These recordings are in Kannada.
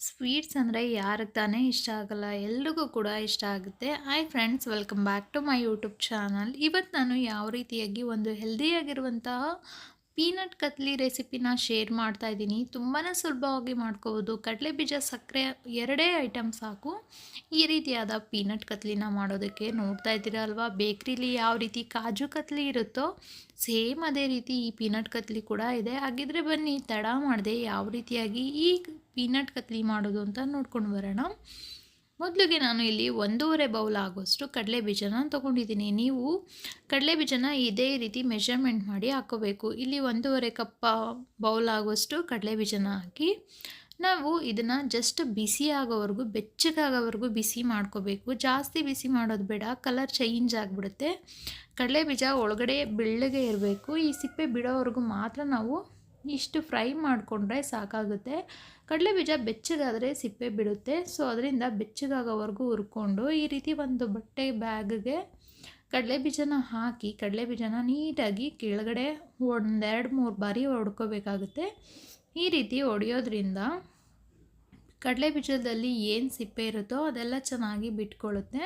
ಸ್ವೀಟ್ಸ್ ಅಂದರೆ ಯಾರಿಗೆ ತಾನೇ ಇಷ್ಟ ಆಗಲ್ಲ, ಎಲ್ರಿಗೂ ಕೂಡ ಇಷ್ಟ ಆಗುತ್ತೆ. Hi friends welcome back to my YouTube channel ಇವತ್ತು ನಾನು ಯಾವ ರೀತಿಯಾಗಿ ಒಂದು ಹೆಲ್ದಿಯಾಗಿರುವಂತಹ ಪೀನಟ್ ಕತ್ಲಿ ರೆಸಿಪಿನ ಶೇರ್ ಮಾಡ್ತಾ ಇದ್ದೀನಿ. ತುಂಬಾ ಸುಲಭವಾಗಿ ಮಾಡ್ಕೋಬೋದು. ಕಡಲೆ ಬೀಜ ಸಕ್ಕರೆ ಎರಡೇ ಐಟಮ್ ಸಾಕು. ಈ ರೀತಿಯಾದ ಪೀನಟ್ ಕತ್ಲಿನ ಮಾಡೋದಕ್ಕೆ ನೋಡ್ತಾ ಇದ್ದೀರಾ ಅಲ್ವಾ? ಬೇಕ್ರಿಲಿ ಯಾವ ರೀತಿ ಕಾಜು ಕತ್ಲಿ ಇರುತ್ತೋ, ಸೇಮ್ ಅದೇ ರೀತಿ ಈ ಪೀನಟ್ ಕತ್ಲಿ ಕೂಡ ಇದೆ. ಹಾಗಿದ್ರೆ ಬನ್ನಿ, ತಡ ಮಾಡಿದೆ ಯಾವ ರೀತಿಯಾಗಿ ಈ ಪೀನಟ್ ಕತ್ಲಿ ಮಾಡೋದು ಅಂತ ನೋಡ್ಕೊಂಡು ಬರೋಣ. ಮೊದಲಿಗೆ ನಾನು ಇಲ್ಲಿ ಒಂದೂವರೆ ಬೌಲ್ ಆಗೋಷ್ಟು ಕಡಲೆ ಬೀಜನ ತೊಗೊಂಡಿದ್ದೀನಿ. ನೀವು ಕಡಲೆ ಬೀಜನ ಇದೇ ರೀತಿ ಮೆಷರ್ಮೆಂಟ್ ಮಾಡಿ ಹಾಕೋಬೇಕು. ಇಲ್ಲಿ ಒಂದೂವರೆ ಕಪ್ಪ ಬೌಲ್ ಆಗೋಷ್ಟು ಕಡಲೆ ಬೀಜನ ಹಾಕಿ ನಾವು ಇದನ್ನು ಜಸ್ಟ್ ಬಿಸಿ ಆಗೋವರೆಗೂ ಬೆಚ್ಚಗಾಗೋವರೆಗೂ ಬಿಸಿ ಮಾಡ್ಕೋಬೇಕು. ಜಾಸ್ತಿ ಬಿಸಿ ಮಾಡೋದು ಬೇಡ ಕಲರ್ ಚೇಂಜ್ ಆಗಿಬಿಡುತ್ತೆ. ಕಡಲೆ ಬೀಜ ಒಳಗಡೆ ಬೆಳ್ಳಗೆ ಇರಬೇಕು. ಈ ಸಿಪ್ಪೆ ಬಿಡೋವರೆಗೂ ಮಾತ್ರ ನಾವು ಇಷ್ಟು ಫ್ರೈ ಮಾಡಿಕೊಂಡ್ರೆ ಸಾಕಾಗುತ್ತೆ. ಕಡಲೆ ಬೀಜ ಬೆಚ್ಚಗಾದರೆ ಸಿಪ್ಪೆ ಬಿಡುತ್ತೆ. ಸೊ, ಅದರಿಂದ ಬೆಚ್ಚಗಾಗೋವರೆಗೂ ಹುರ್ಕೊಂಡು ಈ ರೀತಿ ಒಂದು ಬಟ್ಟೆ ಬ್ಯಾಗ್ಗೆ ಕಡಲೆ ಬೀಜನ ಹಾಕಿ, ಕಡಲೆ ಬೀಜನ ನೀಟಾಗಿ ಕೆಳಗಡೆ ಒಂದೆರಡು ಮೂರು ಬಾರಿ ಹೊಡ್ಕೋಬೇಕಾಗುತ್ತೆ ಈ ರೀತಿ ಹೊಡೆಯೋದ್ರಿಂದ ಕಡಲೆ ಬೀಜದಲ್ಲಿ ಏನು ಸಿಪ್ಪೆ ಇರುತ್ತೋ ಅದೆಲ್ಲ ಚೆನ್ನಾಗಿ ಬಿಟ್ಕೊಳ್ಳುತ್ತೆ.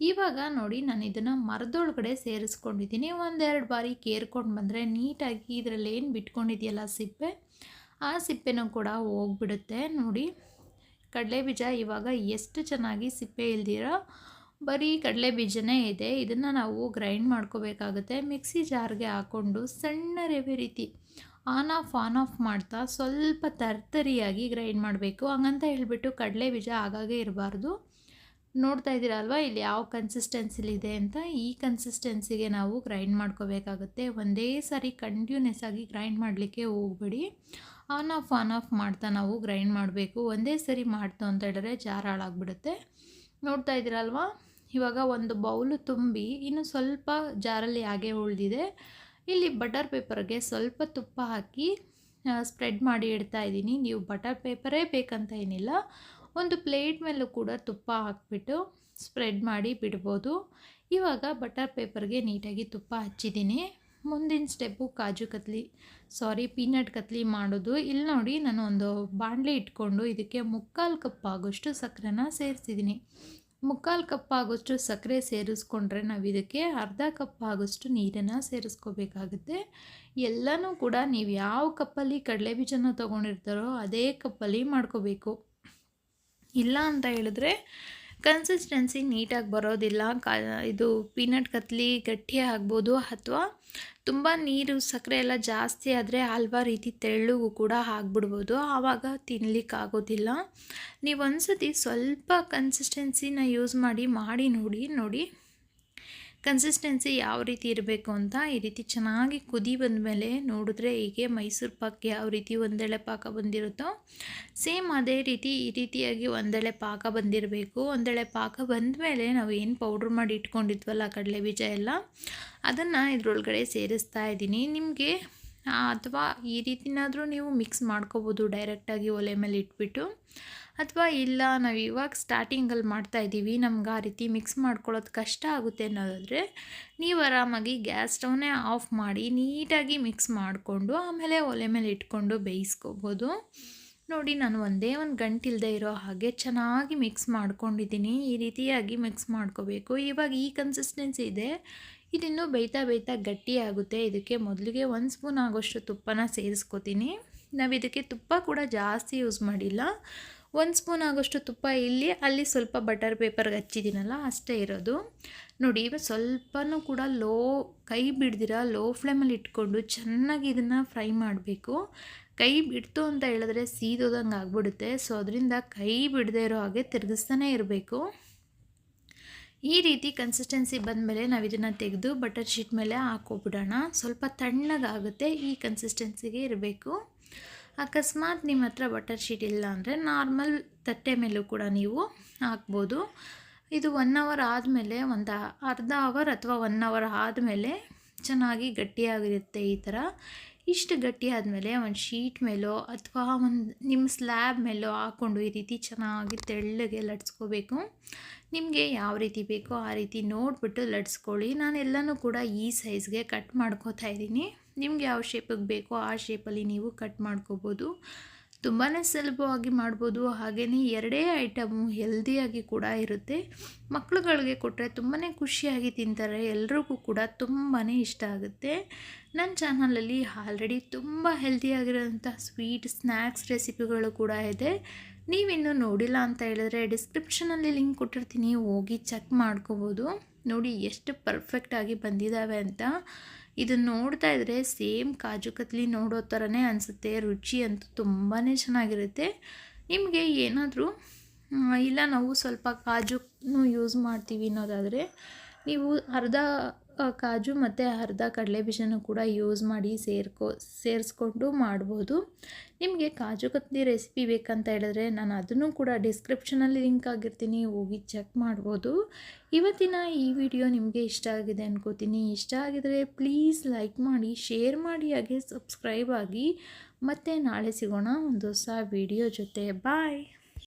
ಇವಾಗ ನೋಡಿ ನಾನು ಇದನ್ನು ಮರದೊಳಗಡೆ ಸೇರಿಸ್ಕೊಂಡಿದ್ದೀನಿ. ಒಂದೆರಡು ಬಾರಿ ಕೇರ್ಕೊಂಡು ಬಂದರೆ ನೀಟಾಗಿ ಇದರಲ್ಲಿ ಏನು ಬಿಟ್ಕೊಂಡಿದೆಯಲ್ಲ ಸಿಪ್ಪೆ? ಆ ಸಿಪ್ಪೆನೂ ಕೂಡ ಹೋಗ್ಬಿಡುತ್ತೆ. ನೋಡಿ ಕಡಲೆ ಬೀಜ ಇವಾಗ ಎಷ್ಟು ಚೆನ್ನಾಗಿ ಸಿಪ್ಪೆ ಇಲ್ದಿರೋ ಬರೀ ಕಡಲೆ ಬೀಜನೇ ಇದೆ. ಇದನ್ನು ನಾವು ಗ್ರೈಂಡ್ ಮಾಡ್ಕೋಬೇಕಾಗುತ್ತೆ. ಮಿಕ್ಸಿ ಜಾರ್ಗೆ ಹಾಕ್ಕೊಂಡು ಸಣ್ಣ ರೆವೆ ರೀತಿ ಆನ್ ಆಫ್ ಆನ್ ಆಫ್ ಮಾಡ್ತಾ ಸ್ವಲ್ಪ ತರ್ತರಿಯಾಗಿ ಗ್ರೈಂಡ್ ಮಾಡಬೇಕು. ಹಂಗಂತ ಹೇಳಿಬಿಟ್ಟು ಕಡಲೆ ಬೀಜ ಆಗಾಗೆ ಇರಬಾರ್ದು. ನೋಡ್ತಾ ಇದ್ದೀರಾ ಅಲ್ವಾ ಇಲ್ಲಿ ಯಾವ ಕನ್ಸಿಸ್ಟೆನ್ಸಿಲಿದೆ ಅಂತ. ಈ ಕನ್ಸಿಸ್ಟೆನ್ಸಿಗೆ ನಾವು ಗ್ರೈಂಡ್ ಮಾಡ್ಕೋಬೇಕಾಗುತ್ತೆ. ಒಂದೇ ಸಾರಿ ಕಂಟಿನ್ಯೂಸ್ ಆಗಿ ಗ್ರೈಂಡ್ ಮಾಡಲಿಕ್ಕೆ ಹೋಗ್ಬೇಡಿ. ಆನ್ ಆಫ್ ಆನ್ ಆಫ್ ಮಾಡ್ತಾ ನಾವು ಗ್ರೈಂಡ್ ಮಾಡಬೇಕು. ಒಂದೇ ಸರಿ ಮಾಡ್ತು ಅಂತ ಹೇಳಿದ್ರೆ ಜಾರ್ ಹಾಳಾಗ್ಬಿಡುತ್ತೆ ನೋಡ್ತಾ ಇದ್ದೀರಲ್ವಾ? ಇವಾಗ ಒಂದು ಬೌಲು ತುಂಬಿ ಇನ್ನು ಸ್ವಲ್ಪ ಜಾರಲ್ಲಿ ಹಾಗೆ ಉಳಿದಿದೆ. ಇಲ್ಲಿ ಬಟರ್ ಪೇಪರ್ಗೆ ಸ್ವಲ್ಪ ತುಪ್ಪ ಹಾಕಿ ಸ್ಪ್ರೆಡ್ ಮಾಡಿ ಇಡ್ತಾ ಇದ್ದೀನಿ. ನೀವು ಬಟರ್ ಪೇಪರೇ ಬೇಕಂತ ಏನಿಲ್ಲ. ಒಂದು ಪ್ಲೇಟ್ ಮೇಲೂ ಕೂಡ ತುಪ್ಪ ಹಾಕ್ಬಿಟ್ಟು ಸ್ಪ್ರೆಡ್ ಮಾಡಿ ಬಿಡ್ಬೋದು. ಇವಾಗ ಬಟರ್ ಪೇಪರ್ಗೆ ನೀಟಾಗಿ ತುಪ್ಪ ಹಚ್ಚಿದ್ದೀನಿ. ಮುಂದಿನ ಸ್ಟೆಪ್ಪು ಕಾಜು ಕತ್ಲಿ, ಸಾರಿ, ಪೀನಟ್ ಕತ್ಲಿ ಮಾಡೋದು. ಇಲ್ಲಿ ನೋಡಿ ನಾನು ಒಂದು ಬಾಣಲೆ ಇಟ್ಕೊಂಡು ಇದಕ್ಕೆ ಮುಕ್ಕಾಲು ಕಪ್ ಆಗೋಷ್ಟು ಸಕ್ಕರೆನ ಸೇರಿಸಿದ್ದೀನಿ. ಮುಕ್ಕಾಲು ಕಪ್ ಆಗೋಷ್ಟು ಸಕ್ಕರೆ ಸೇರಿಸ್ಕೊಂಡ್ರೆ ನಾವು ಇದಕ್ಕೆ ಅರ್ಧ ಕಪ್ ಆಗೋಷ್ಟು ನೀರನ್ನು ಸೇರಿಸ್ಕೋಬೇಕಾಗುತ್ತೆ. ಎಲ್ಲನೂ ಕೂಡ ನೀವು ಯಾವ ಕಪ್ಪಲ್ಲಿ ಕಡಲೆ ಬೀಜನ ತೊಗೊಂಡಿರ್ತಾರೋ ಅದೇ ಕಪ್ಪಲ್ಲಿ ಮಾಡ್ಕೋಬೇಕು. ಇಲ್ಲ ಅಂತ ಹೇಳಿದ್ರೆ ಕನ್ಸಿಸ್ಟೆನ್ಸಿ ನೀಟಾಗಿ ಬರೋದಿಲ್ಲ. ಕ, ಇದು ಪೀನಟ್ ಕತ್ಲಿ ಗಟ್ಟಿ ಆಗ್ಬೋದು ಅಥವಾ ತುಂಬ ನೀರು ಸಕ್ಕರೆ ಎಲ್ಲ ಜಾಸ್ತಿ ಆದರೆ ಹಲ್ವಾ ರೀತಿ ತೆಳ್ಳಗೂ ಕೂಡ ಆಗ್ಬಿಡ್ಬೋದು. ಆವಾಗ ತಿನ್ನಲಿಕ್ಕಾಗೋದಿಲ್ಲ ನೀವು ಒಂದು ಸ್ವಲ್ಪ ಕನ್ಸಿಸ್ಟೆನ್ಸಿನ ಯೂಸ್ ಮಾಡಿ ಮಾಡಿ ನೋಡಿ ನೋಡಿ. ಕನ್ಸಿಸ್ಟೆನ್ಸಿ ಯಾವ ರೀತಿ ಇರಬೇಕು ಅಂತ ಈ ರೀತಿ ಚೆನ್ನಾಗಿ ಕುದಿ ಬಂದಮೇಲೆ ನೋಡಿದ್ರೆ ಹೀಗೆ ಮೈಸೂರು ಪಾಕ್ ಯಾವ ರೀತಿ ಒಂದೆಳೆ ಪಾಕ ಬಂದಿರುತ್ತೋ ಸೇಮ್ ಅದೇ ರೀತಿ ಈ ರೀತಿಯಾಗಿ ಒಂದೆಳೆ ಪಾಕ ಬಂದಿರಬೇಕು. ಒಂದೆಳೆ ಪಾಕ ಬಂದಮೇಲೆ ನಾವು ಏನು ಪೌಡ್ರ್ ಮಾಡಿ ಇಟ್ಕೊಂಡಿದ್ವಲ್ಲ ಕಡಲೆ ಬೀಜ ಎಲ್ಲ, ಅದನ್ನು ಇದರೊಳಗಡೆ ಸೇರಿಸ್ತಾ ಇದ್ದೀನಿ. ನಿಮಗೆ ಅಥವಾ ಈ ರೀತಿನಾದರೂ ನೀವು ಮಿಕ್ಸ್ ಮಾಡ್ಕೋಬೋದು ಡೈರೆಕ್ಟಾಗಿ ಒಲೆ ಮೇಲೆ ಇಟ್ಬಿಟ್ಟು. ಅಥವಾ ಇಲ್ಲ, ನಾವು ಇವಾಗ ಸ್ಟಾರ್ಟಿಂಗಲ್ಲಿ ಮಾಡ್ತಾ ಇದ್ದೀವಿ ನಮ್ಗೆ ಆ ರೀತಿ ಮಿಕ್ಸ್ ಮಾಡ್ಕೊಳ್ಳೋದು ಕಷ್ಟ ಆಗುತ್ತೆ ಅನ್ನೋದಾದರೆ, ನೀವು ಆರಾಮಾಗಿ ಗ್ಯಾಸ್ ಸ್ಟವ್ನೇ ಆಫ್ ಮಾಡಿ ನೀಟಾಗಿ ಮಿಕ್ಸ್ ಮಾಡಿಕೊಂಡು ಆಮೇಲೆ ಒಲೆ ಮೇಲೆ ಇಟ್ಕೊಂಡು ಬೇಯಿಸ್ಕೋಬೋದು. ನೋಡಿ, ನಾನು ಒಂದೇ ಒಂದು ಗಂಟಿಲ್ಲದೆ ಇರೋ ಹಾಗೆ ಚೆನ್ನಾಗಿ ಮಿಕ್ಸ್ ಮಾಡ್ಕೊಂಡಿದ್ದೀನಿ, ಈ ರೀತಿಯಾಗಿ ಮಿಕ್ಸ್ ಮಾಡ್ಕೋಬೇಕು. ಇವಾಗ ಈ ಕನ್ಸಿಸ್ಟೆನ್ಸಿ ಇದೆ, ಇದಿನ್ನೂ ಬೇಯ್ತಾ ಬೇಯ್ತಾ ಗಟ್ಟಿ ಆಗುತ್ತೆ. ಇದಕ್ಕೆ ಮೊದಲಿಗೆ ಒಂದು ಸ್ಪೂನ್ ಆಗೋಷ್ಟು ತುಪ್ಪನ ಸೇರಿಸ್ಕೋತೀನಿ. ನಾವು ಇದಕ್ಕೆ ತುಪ್ಪ ಕೂಡ ಜಾಸ್ತಿ ಯೂಸ್ ಮಾಡಿಲ್ಲ. ಒಂದು ಸ್ಪೂನ್ ಆಗೋಷ್ಟು ತುಪ್ಪ ಇಲ್ಲಿ, ಅಲ್ಲಿ ಸ್ವಲ್ಪ ಬಟರ್ ಪೇಪರ್ಗೆ ಹಚ್ಚಿದ್ದೀನಲ್ಲ, ಅಷ್ಟೇ ಇರೋದು. ನೋಡಿ, ಇವಾಗ ಸ್ವಲ್ಪನೂ ಕೂಡ ಲೋ, ಕೈ ಬಿಡ್ದಿರ, ಲೋ ಫ್ಲೇಮಲ್ಲಿ ಇಟ್ಕೊಂಡು ಚೆನ್ನಾಗಿ ಇದನ್ನು ಫ್ರೈ ಮಾಡಬೇಕು. ಕೈ ಬಿಡ್ತು ಅಂತ ಹೇಳಿದ್ರೆ ಸೀದೋದಂಗೆ ಆಗ್ಬಿಡುತ್ತೆ. ಸೊ, ಅದರಿಂದ ಕೈ ಬಿಡದೆ ಇರೋ ಹಾಗೆ ತಿರುಗಿಸ್ತಾನೆ ಇರಬೇಕು. ಈ ರೀತಿ ಕನ್ಸಿಸ್ಟೆನ್ಸಿ ಬಂದಮೇಲೆ ನಾವು ಇದನ್ನು ತೆಗೆದು ಬಟರ್ ಶೀಟ್ ಮೇಲೆ ಹಾಕೋಬಿಡೋಣ ಸ್ವಲ್ಪ ತಣ್ಣಗಾಗುತ್ತೆ, ಈ ಕನ್ಸಿಸ್ಟೆನ್ಸಿಗೆ ಇರಬೇಕು. ಅಕಸ್ಮಾತ್ ನಿಮ್ಮ ಹತ್ರ ಬಟರ್ ಶೀಟ್ ಇಲ್ಲ ಅಂದರೆ ನಾರ್ಮಲ್ ತಟ್ಟೆ ಮೇಲೂ ಕೂಡ ನೀವು ಹಾಕ್ಬೋದು. ಇದು ಒನ್ ಅವರ್ ಆದಮೇಲೆ ಒಂದು ಅರ್ಧ ಅವರ್ ಅಥವಾ ಒನ್ ಅವರ್ ಆದಮೇಲೆ ಚೆನ್ನಾಗಿ ಗಟ್ಟಿಯಾಗಿರುತ್ತೆ ಈ ಥರ ಇಷ್ಟು ಗಟ್ಟಿ ಆದಮೇಲೆ ಒಂದು ಶೀಟ್ ಮೇಲೋ ಅಥವಾ ಒಂದು ನಿಮ್ಮ ಸ್ಲ್ಯಾಬ್ ಮೇಲೋ ಹಾಕ್ಕೊಂಡು ಈ ರೀತಿ ಚೆನ್ನಾಗಿ ತೆಳ್ಳಗೆ ಲಟ್ಸ್ಕೋಬೇಕು. ನಿಮಗೆ ಯಾವ ರೀತಿ ಬೇಕೋ ಆ ರೀತಿ ನೋಡಿಬಿಟ್ಟು ಲಟ್ಸ್ಕೊಳ್ಳಿ. ನಾನೆಲ್ಲನೂ ಕೂಡ ಈ ಸೈಜ್ಗೆ ಕಟ್ ಮಾಡ್ಕೋತಾ ಇದ್ದೀನಿ. ನಿಮ್ಗೆ ಯಾವ ಶೇಪಿಗೆ ಬೇಕೋ ಆ ಶೇಪಲ್ಲಿ ನೀವು ಕಟ್ ಮಾಡ್ಕೋಬೋದು. ತುಂಬಾ ಸುಲಭವಾಗಿ ಮಾಡ್ಬೋದು. ಹಾಗೆಯೇ ಎರಡೇ ಐಟಮು ಹೆಲ್ದಿಯಾಗಿ ಕೂಡ ಇರುತ್ತೆ. ಮಕ್ಕಳುಗಳಿಗೆ ಕೊಟ್ಟರೆ ತುಂಬಾ ಖುಷಿಯಾಗಿ ತಿಂತಾರೆ. ಎಲ್ರಿಗೂ ಕೂಡ ತುಂಬಾ ಇಷ್ಟ ಆಗುತ್ತೆ. ನನ್ನ ಚಾನಲಲ್ಲಿ ಆಲ್ರೆಡಿ ತುಂಬ ಹೆಲ್ದಿಯಾಗಿರೋಂಥ ಸ್ವೀಟ್ ಸ್ನ್ಯಾಕ್ಸ್ ರೆಸಿಪಿಗಳು ಕೂಡ ಇದೆ. ನೀವಿನ್ನೂ ನೋಡಿಲ್ಲ ಅಂತ ಹೇಳಿದ್ರೆ ಡಿಸ್ಕ್ರಿಪ್ಷನಲ್ಲಿ ಲಿಂಕ್ ಕೊಟ್ಟಿರ್ತೀನಿ. ಹೋಗಿ ಚೆಕ್ ಮಾಡ್ಕೋಬೋದು. ನೋಡಿ ಎಷ್ಟು ಪರ್ಫೆಕ್ಟಾಗಿ ಬಂದಿದ್ದಾವೆ ಅಂತ. ಇದನ್ನು ನೋಡ್ತಾ ಇದ್ದರೆ ಸೇಮ್ ಕಾಜು ಕತ್ಲಿ ನೋಡೋ ಥರನೇ ಅನಿಸುತ್ತೆ, ರುಚಿ ಅಂತೂ ತುಂಬಾ ಚೆನ್ನಾಗಿರುತ್ತೆ. ನಿಮಗೆ ಏನಾದರೂ ಇಲ್ಲ ನಾವು ಸ್ವಲ್ಪ ಕಾಜುನು ಯೂಸ್ ಮಾಡ್ತೀವಿ ಅನ್ನೋದಾದರೆ, ನೀವು ಅರ್ಧ ಕಾಜು ಮತ್ತು ಅರ್ಧ ಕಡಲೆ ಬೀಜನೂ ಕೂಡ ಯೂಸ್ ಮಾಡಿ ಸೇರ್ಕೊ, ಸೇರಿಸ್ಕೊಂಡು ಮಾಡ್ಬೋದು. ನಿಮಗೆ ಕಾಜು ಕತ್ಲಿ ರೆಸಿಪಿ ಬೇಕಂತ ಹೇಳಿದ್ರೆ ನಾನು ಅದನ್ನು ಕೂಡ ಡಿಸ್ಕ್ರಿಪ್ಷನಲ್ಲಿ ಲಿಂಕ್ ಆಗಿರ್ತೀನಿ, ಹೋಗಿ ಚೆಕ್ ಮಾಡ್ಬೋದು. ಇವತ್ತಿನ ಈ ವಿಡಿಯೋ ನಿಮಗೆ ಇಷ್ಟ ಆಗಿದೆ ಅನ್ಕೋತೀನಿ. ಇಷ್ಟ ಆಗಿದರೆ ಪ್ಲೀಸ್ ಲೈಕ್ ಮಾಡಿ ಶೇರ್ ಮಾಡಿ, ಹಾಗೆ ಸಬ್ಸ್ಕ್ರೈಬ್ ಆಗಿ ಮತ್ತೆ ನಾಳೆ ಸಿಗೋಣ ಒಂದು ಹೊಸ ವಿಡಿಯೋ ಜೊತೆ. ಬಾಯ್